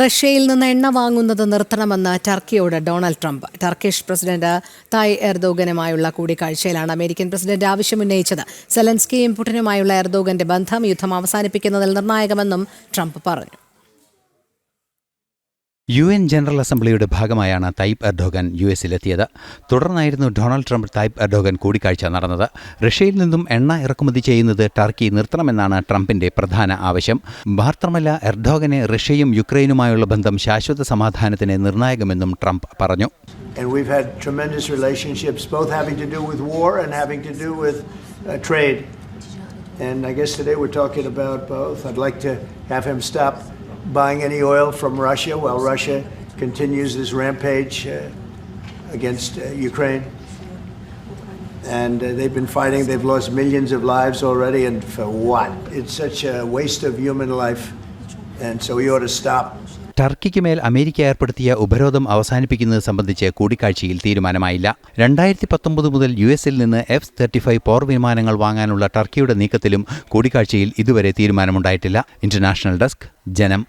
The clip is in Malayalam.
റഷ്യയിൽ നിന്ന് എണ്ണ വാങ്ങുന്നത് നിർത്തണമെന്ന് ടർക്കിയോട് ഡൊണാൾഡ് ട്രംപ്. ടർക്കിഷ് പ്രസിഡന്റ് തായ് എർദോഗനുമായുള്ള കൂടിക്കാഴ്ചയിലാണ് അമേരിക്കൻ പ്രസിഡന്റ് ആവശ്യമുന്നയിച്ചത് സെലൻസ്കിയും പുടിനുമായുള്ള എർദോഗന്റെ ബന്ധം യുദ്ധം അവസാനിപ്പിക്കുന്നതിൽ നിർണായകമെന്നും ട്രംപ് പറഞ്ഞു. യു എൻ ജനറൽ അസംബ്ലിയുടെ ഭാഗമായാണ് തയ്പ് എർഡോഗൻ യു എസിലെത്തിയത് തുടർന്നായിരുന്നു ഡൊണാൾഡ് ട്രംപ് തയ്പ് എർഡോഗൻ കൂടിക്കാഴ്ച നടന്നത് റഷ്യയിൽ നിന്നും എണ്ണ ഇറക്കുമതി ചെയ്യുന്നത് ടർക്കി നിർത്തണമെന്നാണ് ട്രംപിന്റെ പ്രധാന ആവശ്യം മാത്രമല്ല എർഡോഗനെ റഷ്യയും യുക്രൈനുമായുള്ള ബന്ധം ശാശ്വത സമാധാനത്തിന് നിർണായകമെന്നും ട്രംപ് പറഞ്ഞു And we've had tremendous relationships, both having to do with war and having to do with uh, trade. And I guess today we're talking about both. I'd like to have him stop buying any oil from Russia while Russia continues this rampage uh, against uh, Ukraine. And uh, they've been fighting, they've lost millions of lives already, and for what? It's such a waste of human life. And so we ought to stop. ടർക്കിക്ക് മേൽ അമേരിക്ക ഏർപ്പെടുത്തിയ ഉപരോധം അവസാനിപ്പിക്കുന്നത് സംബന്ധിച്ച് കൂടിക്കാഴ്ചയിൽ തീരുമാനമായില്ല രണ്ടായിരത്തി പത്തൊമ്പത് മുതൽ യു എസിൽ നിന്ന് എഫ് തേർട്ടി ഫൈവ് പോർ വിമാനങ്ങൾ വാങ്ങാനുള്ള ടർക്കിയുടെ നീക്കത്തിലും കൂടിക്കാഴ്ചയിൽ ഇതുവരെ തീരുമാനമുണ്ടായിട്ടില്ല ഇന്റർനാഷണൽ ഡെസ്ക് ജനം